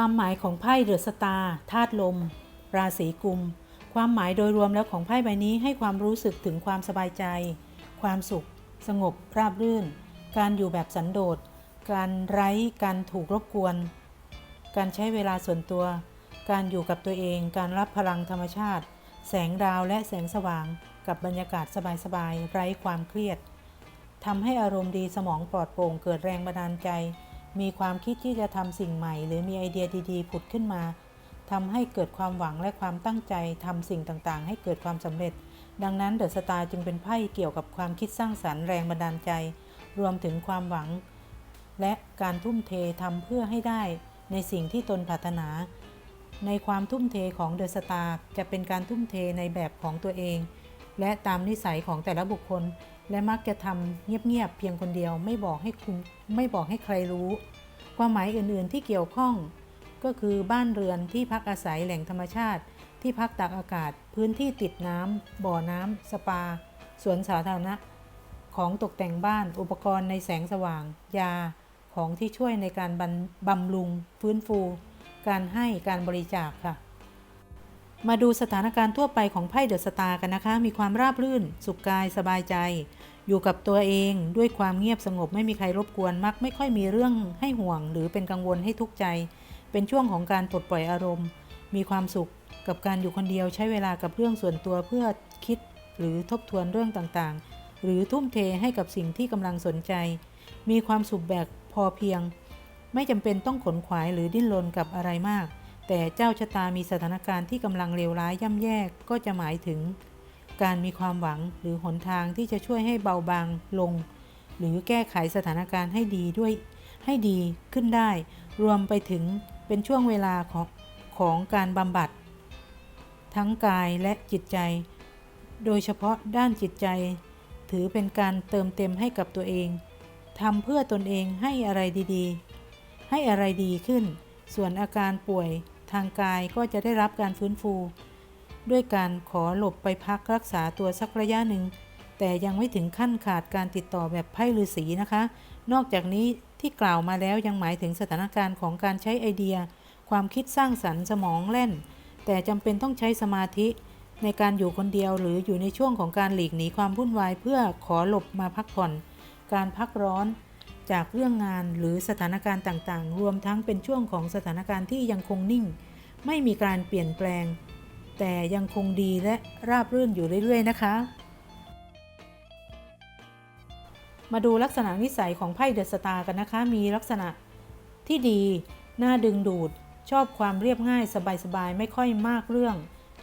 ความหมายของไพ่เดอะสตาร์ธาตุลม ราศีกุม ความหมายโดยรวมแล้วของไพ่ใบนี้ให้ความรู้สึกถึงความสบายใจ ความสุข สงบ ราบรื่น การอยู่แบบสันโดษ การไร้การถูกรบกวน การใช้เวลาส่วนตัว การอยู่กับตัวเอง การรับพลังธรรมชาติ แสงดาวและแสงสว่าง กับบรรยากาศสบายๆ ไร้ความเครียดทำให้อารมณ์ดีสมองปลอดโปร่งเกิดแรงบันดาลใจ มีความคิดที่จะทำสิ่งใหม่ หรือมีไอเดียดีๆ ผุดขึ้นมาทำให้เกิดความหวังและความตั้งใจทำสิ่งต่างๆ ให้เกิดความสำเร็จ ดังนั้นเดอะสตาร์จึงเป็นไพ่เกี่ยวกับความคิดสร้างสรรค์แรงบันดาลใจ รวมถึงความหวัง และการทุ่มเททำเพื่อให้ได้ ในสิ่งที่ตนปรารถนา ในความทุ่มเทของเดอะสตาร์จะเป็นการทุ่มเทในแบบของตัวเอง และตามนิสัยของแต่ละบุคคล และมักจะทำเงียบๆเพียงคนเดียวไม่บอกให้คุณไม่บอกให้ใครรู้ ความหมายอื่นๆที่เกี่ยวข้อง ก็คือบ้านเรือนที่พักอาศัยแหล่งธรรมชาติ ที่พักตากอากาศ พื้นที่ติดน้ำบ่อน้ำสปา สวนสาธารณะ ของตกแต่งบ้าน อุปกรณ์ในแสงสว่าง ยา ของที่ช่วยในการบำรุง ฟื้นฟู การให้การบริจาคค่ะ มาดูสถานการณ์ทั่วไปของไพ่เดอะสตาร์กันนะคะ มีความราบรื่น สุขกายสบายใจ อยู่กับตัวเองด้วยความเงียบสงบไม่มีใครรบกวนมัก ไม่ค่อยมีเรื่องให้ห่วง หรือเป็นกังวลให้ทุกข์ใจ เป็นช่วงของการปลดปล่อยอารมณ์ มีความสุขกับการอยู่คนเดียวใช้เวลากับเรื่องส่วนตัวเพื่อคิดหรือทบทวนเรื่องต่างๆ หรือทุ่มเทให้กับสิ่งที่กำลังสนใจ มีความสุขแบบพอเพียง ไม่จำเป็นต้องขนขวายหรือดิ้นรนกับอะไรมาก แต่เจ้าชะตามีสถานการณ์ที่กำลังเลวร้ายย่ำแย่ก็จะหมายถึง การมีความหวังหรือหนทางที่จะช่วยให้เบาบางลง หรือแก้ไขสถานการณ์ให้ดีด้วยให้ดีขึ้นได้ รวมไปถึงเป็นช่วงเวลาของของการบำบัด ทั้งกายและจิตใจ โดยเฉพาะด้านจิตใจ ถือเป็นการเติมเต็มให้กับตัวเองทำเพื่อตนเองให้อะไรดีๆ ให้อะไรดีขึ้น ส่วนอาการป่วย ทางกายก็จะได้รับการฟื้นฟู ด้วยการขอหลบไปพักรักษาตัวสักระยะหนึ่ง แต่ยังไม่ถึงขั้นขาดการติดต่อแบบไพ่ฤาษีนะคะ นอกจากนี้ที่กล่าวมาแล้วยังหมายถึงสถานการณ์ของการใช้ไอเดีย ความคิดสร้างสรรค์สมองเล่น แต่จำเป็นต้องใช้สมาธิในการอยู่คนเดียวหรืออยู่ในช่วงของการหลีกหนีความวุ่นวายเพื่อขอหลบมาพักผ่อน การพักร้อน จากเรื่องงานหรือสถานการณ์ต่างๆ รวมทั้งเป็นช่วงของสถานการณ์ที่ยังคงนิ่ง ไม่มีการเปลี่ยนแปลง แต่ยังคงดีและราบรื่นอยู่เรื่อยๆ นะคะ มาดูลักษณะนิสัยของไพ่เดอะสตาร์กันนะคะ มีลักษณะที่ดี น่าดึงดูด ชอบความเรียบง่ายสบายๆ ไม่ค่อยมากเรื่อง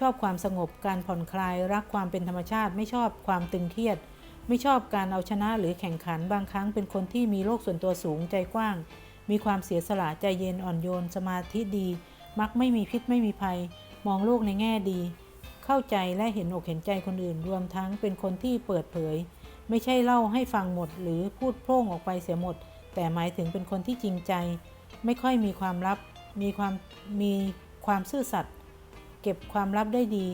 ชอบความสงบการผ่อนคลาย รักความเป็นธรรมชาติ ไม่ชอบความตึงเครียด ไม่ชอบการเอาชนะหรือแข่งขันบางครั้งเป็นคนที่มีโลกส่วนตัวสูงใจกว้าง มีความเสียสละใจเย็นอ่อนโยน สมาธิดี มักไม่มีพิษไม่มีภัย มองโลกในแง่ดี เข้าใจและเห็นอกเห็นใจคนอื่น รวมทั้งเป็นคนที่เปิดเผย ไม่ใช่เล่าให้ฟังหมดหรือพูดโพร่งออกไปเสียหมด แต่หมายถึงเป็นคนที่จริงใจ ไม่ค่อยมีความลับ มีความมีความซื่อสัตย์เก็บความลับได้ดี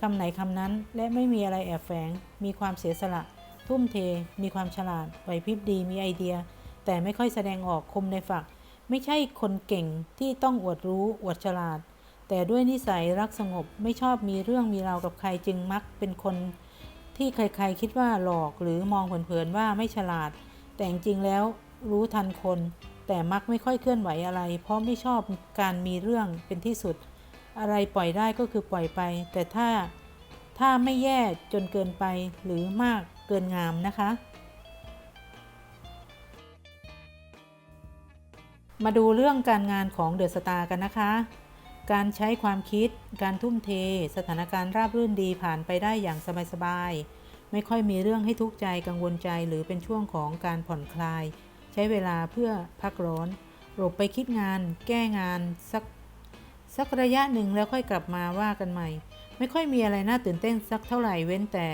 คำไหนคำนั้นและไม่มีอะไรแอบแฝง มีความเสียสละ ทุ่มเท มีความฉลาดไหวพริบดีมีไอเดีย แต่ไม่ค่อยแสดงออกคมในฝัก ไม่ใช่คนเก่งที่ต้องอวดรู้อวดฉลาด แต่ด้วยนิสัยรักสงบไม่ชอบมีเรื่องมีราวกับใครจึงมักเป็นคน ที่ใครๆคิดว่าหลอกหรือมองเผินๆว่าไม่ฉลาด แต่จริงๆแล้วรู้ทันคน แต่มักไม่ค่อยเคลื่อนไหวอะไร เพราะไม่ชอบการมีเรื่องเป็นที่สุด อะไรปล่อยได้ก็คือปล่อยไป แต่ถ้าถ้าไม่แย่จนเกินไปหรือมาก กินงามนะคะ มาดูเรื่องการงานของเดอะสตาร์กันนะคะ การใช้ความคิด การทุ่มเท สถานการณ์ราบรื่นดีผ่านไปได้อย่างสบายๆ ไม่ค่อยมีเรื่องให้ทุกข์ใจกังวลใจหรือเป็นช่วงของการผ่อนคลาย ใช้เวลาเพื่อพักร้อนหลบไปคิดงาน แก้งานสักสักระยะหนึ่งแล้วค่อยกลับมาว่ากันใหม่ ไม่ค่อยมีอะไรน่าตื่นเต้นสักเท่าไหร่เว้นแต่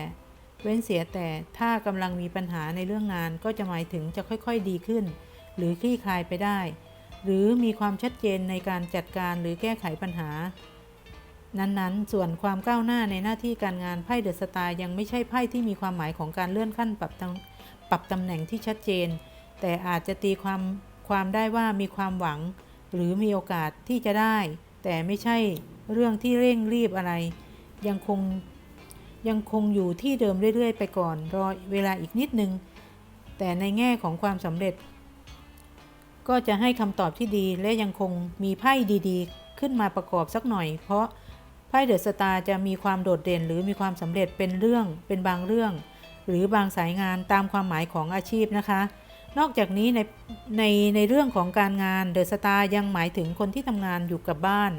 เว้นเสียแต่ถ้ากำลังมีปัญหาในเรื่องงานก็จะหมายถึงจะค่อยๆดีขึ้น หรือคลี่คลายไปได้ หรือมีความชัดเจนในการจัดการหรือแก้ไขปัญหา นั้นๆ ส่วนความก้าวหน้าในหน้าที่การงานไพ่เดอะสตาร์ยังไม่ใช่ไพ่ที่มีความหมายของการเลื่อนขั้นปรับตำปรับตำแหน่งที่ชัดเจน แต่อาจจะตีความความได้ว่ามีความหวัง หรือมีโอกาสที่จะได้ แต่ไม่ใช่เรื่องที่เร่งรีบอะไร ยังคง ยังคงอยู่ที่เดิมเรื่อยๆ ไปก่อนรอเวลาอีกนิดนึง แต่ในแง่ของความสำเร็จ ก็จะให้คำตอบที่ดีและยังคงมีไพ่ดีๆ ขึ้นมาประกอบสักหน่อย เพราะไพ่เดอะสตาร์จะมีความโดดเด่นหรือมีความสำเร็จเป็นเรื่องเป็นบางเรื่อง หรือบางสายงานตามความหมายของอาชีพนะคะ นอกจากนี้ในในในเรื่องของการงานเดอะสตาร์ยังหมายถึงคนที่ทำงานอยู่กับบ้าน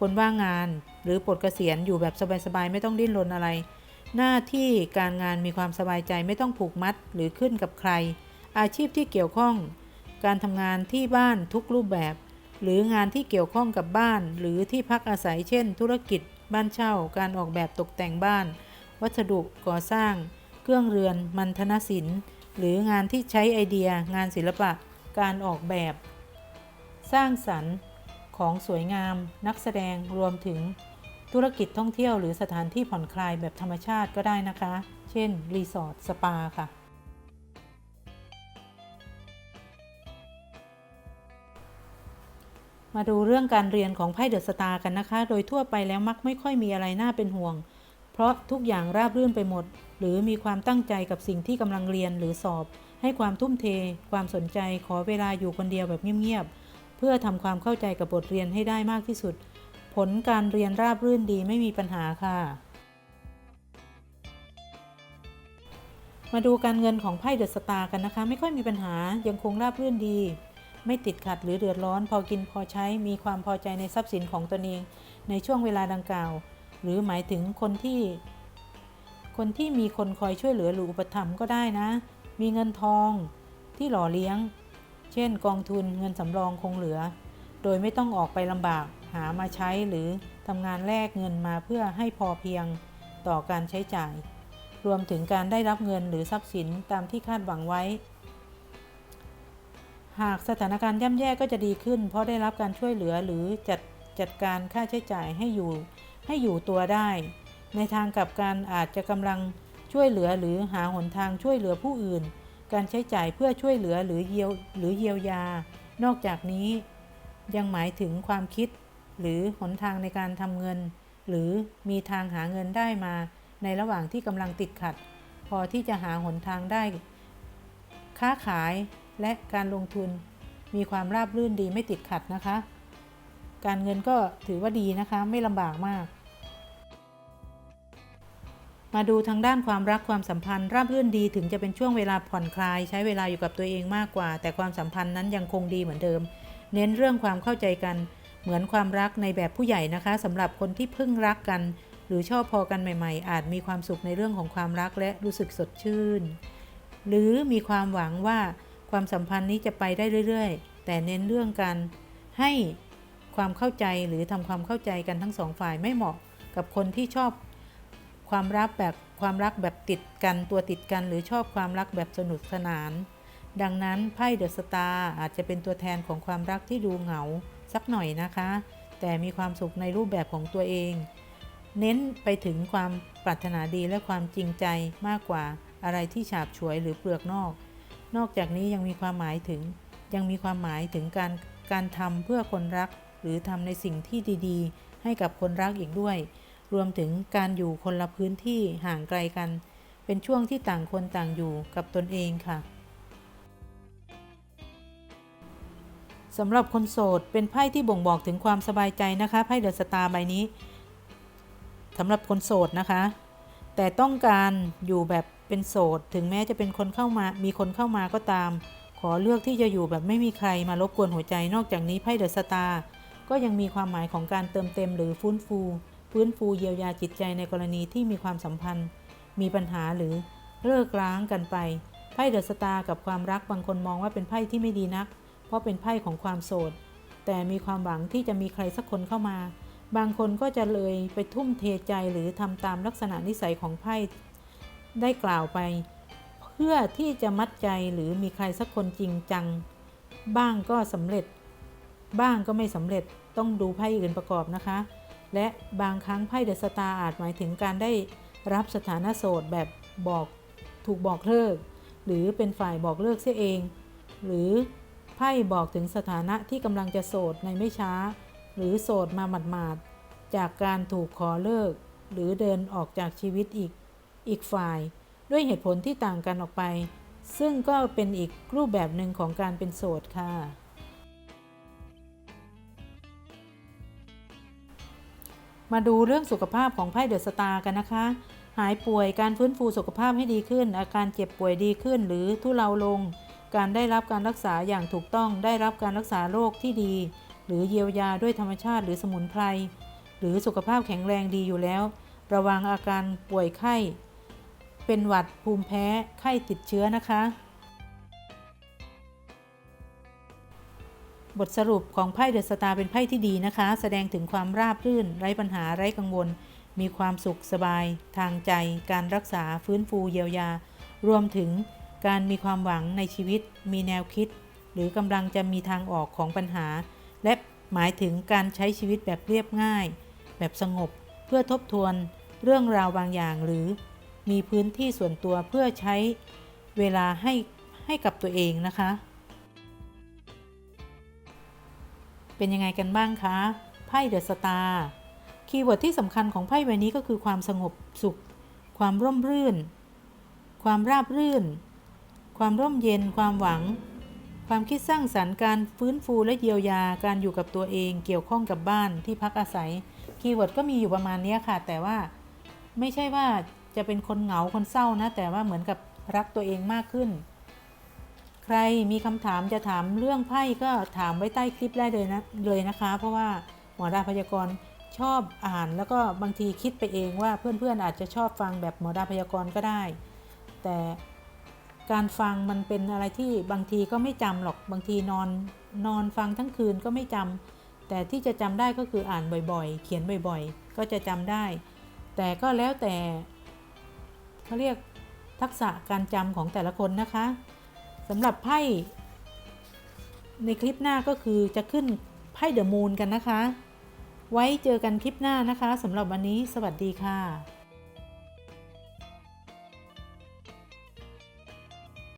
คนว่างงาน หรือปลดเกษียณอยู่แบบสบายๆไม่ต้องดิ้นรนอะไร หน้าที่การงานมีความสบายใจไม่ต้องผูกมัดหรือขึ้นกับใคร อาชีพที่เกี่ยวข้อง การทำงานที่บ้านทุกรูปแบบ หรืองานที่เกี่ยวข้องกับบ้าน หรือที่พักอาศัยเช่น ธุรกิจ บ้านเช่า การออกแบบตกแต่งบ้าน วัสดุก่อสร้าง เครื่องเรือน มันธนศิลป์ หรืองานที่ใช้ไอเดีย งานศิลปะ การออกแบบ สร้างสรรค์ของสวยงาม นักแสดงรวมถึง ธุรกิจท่องเที่ยวหรือสถานที่ผ่อนคลายแบบธรรมชาติก็ได้นะคะ เช่น รีสอร์ท สปาค่ะ มาดูเรื่องการเรียนของไพ่เดอะสตาร์กันนะคะ โดยทั่วไปแล้วมักไม่ค่อยมีอะไรน่าเป็นห่วง เพราะทุกอย่างราบรื่นไปหมด หรือมีความตั้งใจกับสิ่งที่กำลังเรียนหรือสอบ ให้ความทุ่มเท ความสนใจ ขอเวลาอยู่คนเดียวแบบเงียบๆ เพื่อทำความเข้าใจกับบทเรียนให้ได้มากที่สุด ผลการเรียนราบรื่นดีไม่มีปัญหาค่ะ มาดูการเงินของไพ่เดอะสตาร์กันนะคะ ไม่ค่อยมีปัญหายังคงราบรื่นดี ไม่ติดขัดหรือเดือดร้อน พอกินพอใช้มีความพอใจในทรัพย์สินของตนเอง ในช่วงเวลาดังกล่าว หรือหมายถึงคนที่ คนที่มีคนคอยช่วยเหลือหรืออุปถัมภ์ก็ได้นะ มีเงินทองที่หล่อเลี้ยง เช่น กองทุนเงินสำรองคงเหลือ โดยไม่ต้องออกไปลำบาก หามาใช้หรือทำงานแลกเงินมาเพื่อให้พอเพียงต่อการใช้จ่าย รวมถึงการได้รับเงินหรือทรัพย์สินตามที่คาดหวังไว้ หากสถานการณ์ย่ำแย่ก็จะดีขึ้น เพราะได้รับการช่วยเหลือหรือจัดจัดการค่าใช้จ่ายให้อยู่ ให้อยู่ตัวได้ ในทางกลับกันอาจจะกำลังช่วยเหลือหรือหาหนทางช่วยเหลือผู้อื่น การใช้จ่ายเพื่อช่วยเหลือหรือเยียวหรือเยียวยา นอกจากนี้ยังหมายถึงความคิด หรือหนทางในการทำเงิน หรือมีทางหาเงินได้มา ในระหว่างที่กำลังติดขัด พอที่จะหาหนทางได้ ค้าขายและการลงทุนมีความราบรื่นดีไม่ติดขัดนะคะ การเงินก็ถือว่าดีนะคะไม่ลำบากมาก มาดูทางด้านความรักความสัมพันธ์ ราบรื่นดีถึงจะเป็นช่วงเวลาผ่อนคลาย ใช้เวลาอยู่กับตัวเองมากกว่า แต่ความสัมพันธ์นั้นยังคงดีเหมือนเดิม เน้นเรื่องความเข้าใจกัน เหมือนความรักในแบบผู้ใหญ่นะคะสำหรับคนที่เพิ่งรักกัน หรือชอบพอกันใหม่ ๆ อาจมีความสุขในเรื่องของความรักและรู้สึกสดชื่น หรือมีความหวังว่าความสัมพันธ์นี้จะไปได้เรื่อย ๆ แต่เน้นเรื่องการให้ความเข้าใจหรือทำความเข้าใจกันทั้งสองฝ่ายไม่เหมาะกับคนที่ชอบความรักแบบความรักแบบติดกันตัวติดกัน หรือชอบความรักแบบสนุกสนาน ดังนั้นไพ่เดอะสตาร์อาจจะเป็นตัวแทนของความรักที่ดูเหงา สักหน่อยนะคะ แต่มีความสุขในรูปแบบของตัวเอง เน้นไปถึงความปรารถนาดีและความจริงใจมากกว่าอะไรที่ฉาบฉวยหรือเปลือกนอก นอกจากนี้ยังมีความหมายถึง ยังมีความหมายถึงการการทำเพื่อคนรัก หรือทำในสิ่งที่ดีๆ ให้กับคนรักอีกด้วย รวมถึงการอยู่คนละพื้นที่ห่างไกลกัน เป็นช่วงที่ต่างคนต่างอยู่กับตนเองค่ะ สำหรับคนโสดเป็นไพ่ที่บ่งบอกถึงความสบายใจนะคะไพ่เดอะสตาร์ใบนี้สำหรับคนโสดนะคะ แต่ต้องการอยู่แบบเป็นโสด ถึงแม้จะเป็นคนเข้ามา มีคนเข้ามาก็ตาม ขอเลือกที่จะอยู่แบบไม่มีใครมารบกวนหัวใจ นอกจากนี้ไพ่เดอะสตาร์ก็ยังมีความหมายของการเติมเต็มหรือฟื้นฟู ฟื้นฟูเยียวยาจิตใจในกรณีที่มีความสัมพันธ์ มีปัญหาหรือเลิกร้างกันไปไพ่เดอะสตาร์กับความรักบางคนมองว่าเป็นไพ่ที่ไม่ดีนัก เพราะเป็นไพ่ของความโสด แต่มีความหวังที่จะมีใครสักคนเข้ามา บางคนก็จะเลยไปทุ่มเทใจหรือทำตามลักษณะนิสัยของไพ่ได้กล่าวไป เพื่อที่จะมัดใจหรือมีใครสักคนจริงจัง บ้างก็สำเร็จ บ้างก็ไม่สำเร็จต้องดูไพ่อื่นประกอบนะคะ และบางครั้งไพ่เดอะสตาร์อาจหมายถึงการได้รับสถานะโสดแบบบอกถูกบอกเลิก หรือเป็นฝ่ายบอกเลิกเสียเอง หรือ ไพ่บอกถึงสถานะที่กำลังจะโสดในไม่ช้า หรือโสดมาหมาดๆ จากการถูกขอเลิก หรือเดินออกจากชีวิตอีก อีกฝ่าย ด้วยเหตุผลที่ต่างกันออกไป ซึ่งก็เป็นอีกรูปแบบหนึ่งของการเป็นโสดค่ะ มาดูเรื่องสุขภาพของไพ่เดอะสตาร์กันนะคะ หายป่วยการฟื้นฟูสุขภาพให้ดีขึ้น อาการเจ็บป่วยดีขึ้นหรือทุเลาลง การได้รับการรักษาอย่างถูกต้องได้รับการรักษาโรคที่ดี หรือเยียวยาด้วยธรรมชาติหรือสมุนไพรหรือสุขภาพแข็งแรงดีอยู่แล้ว ระวังอาการป่วยไข้ เป็นหวัดภูมิแพ้ไข้ติดเชื้อนะคะ บทสรุปของไพ่เดอะสตาร์เป็นไพ่ที่ดีนะคะ แสดงถึงความราบรื่น ไร้ปัญหาไร้กังวล มีความสุขสบาย ทางใจ การรักษาฟื้นฟูเยียวยา รวมถึง การมีความหวังในชีวิต มีแนวคิด หรือกำลังจะมีทางออกของปัญหา และหมายถึงการใช้ชีวิตแบบเรียบง่าย แบบสงบ เพื่อทบทวนเรื่องราวบางอย่างหรือ มีพื้นที่ส่วนตัวเพื่อใช้เวลาให้ให้กับตัวเองนะคะ เป็นยังไงกันบ้างคะไพ่เดอะสตาร์คีย์เวิร์ดที่สำคัญของไพ่ใบนี้ก็คือความสงบสุข ความร่มรื่น ความราบรื่น ความร่มเย็น ความหวัง ความคิดสร้างสรรค์การฟื้นฟูและเยียวยาการอยู่กับตัวเองเกี่ยวข้องกับบ้านที่พักอาศัย คีย์เวิร์ดก็มีอยู่ประมาณนี้ค่ะ แต่ว่าไม่ใช่ว่าจะเป็นคนเหงาคนเศร้านะ แต่ว่าเหมือนกับรักตัวเองมากขึ้น ใครมีคำถามจะถามเรื่องไพ่ก็ถามไว้ใต้คลิปได้เลยนะเลยนะคะ เพราะว่าหมอดาพยากรณ์ชอบอ่านแล้วก็บางทีคิดไปเองว่าเพื่อนๆอาจจะชอบฟังแบบหมอดาพยากรณ์ก็ได้ แต่ การฟังมันเป็นอะไรที่บางทีก็ไม่จำหรอกบางทีนอนนอนฟังทั้งคืนก็ไม่จำแต่ที่จะจำได้ก็คืออ่านบ่อยๆ เขียนบ่อยๆ ก็จะจำได้ แต่ก็แล้วแต่เขาเรียกทักษะการจำของแต่ละคนนะคะสำหรับไพ่ในคลิปหน้าก็คือจะขึ้นไพ่เดอะมูนกันนะคะ ไว้เจอกันคลิปหน้านะคะสำหรับวันนี้สวัสดีค่ะ